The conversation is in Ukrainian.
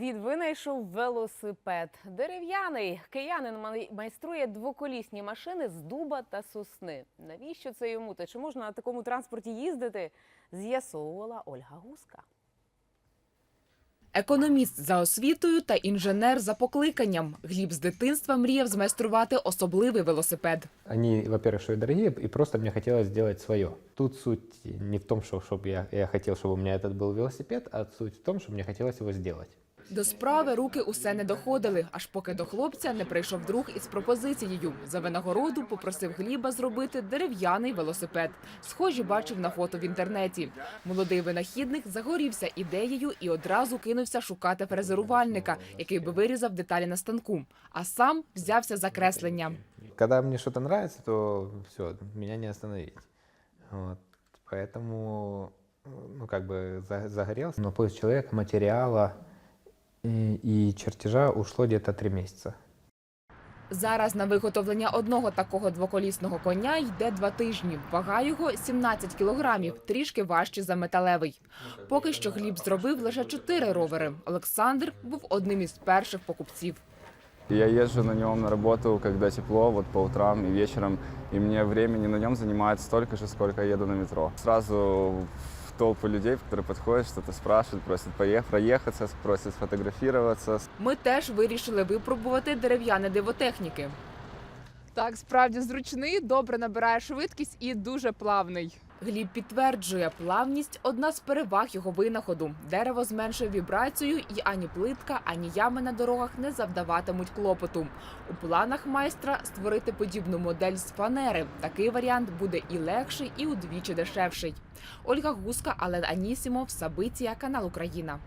Дід винайшов велосипед. Дерев'яний киянин май- майструє двоколісні машини з дуба та сосни. Навіщо це йому? Та чи можна на такому транспорті їздити? З'ясовувала Ольга Гуска. Економіст за освітою та інженер за покликанням. Гліб з дитинства мріяв змайструвати особливий велосипед. Они, во-первых, что и дорогие, и просто мне хотелось сделать свое. Тут суть не в том, что чтобы я, я хотел, чтобы у меня этот был велосипед, а суть в том, что мне хотелось его сделать. До справи руки усе не доходили, аж поки до хлопця не прийшов друг із пропозицією. За винагороду попросив Гліба зробити дерев'яний велосипед. Схожі бачив на фото в інтернеті. Молодий винахідник загорівся ідеєю і одразу кинувся шукати фрезерувальника, який би вирізав деталі на станку. А сам взявся за креслення. Когда мне что-то нравится, то все, меня не остановить. Вот. Поэтому, ну, как бы за- загорелся. На поиск человека, материала и, и чертежа ушло где-то три месяца. Зараз на виготовлення одного такого двоколісного коня йде два тижні. Вага його 17 кілограмів, трішки важче за металевий. Поки що Гліб зробив лише чотири ровери. Олександр був одним із перших покупців. Я езжу на нем на работу, когда тепло, вот по утрам и вечером, и мне времени на нем занимает столько же, сколько я еду на метро. Сразу в толпу людей, которые подходят, что-то спрашивают, просят поехать, проехаться, просят сфотографироваться. Ми теж вирішили випробувати дерев'яне дивотехніки. Так, справді зручний, добре набирає швидкість і дуже плавний. Гліб підтверджує, плавність одна з переваг його винаходу. Дерево зменшує вібрацію, і ані плитка, ані ями на дорогах не завдаватимуть клопоту. У планах майстра створити подібну модель з фанери. Такий варіант буде і легший, і удвічі дешевший. Ольга Гуска, Ален Анісімов, Сабиція, канал Україна.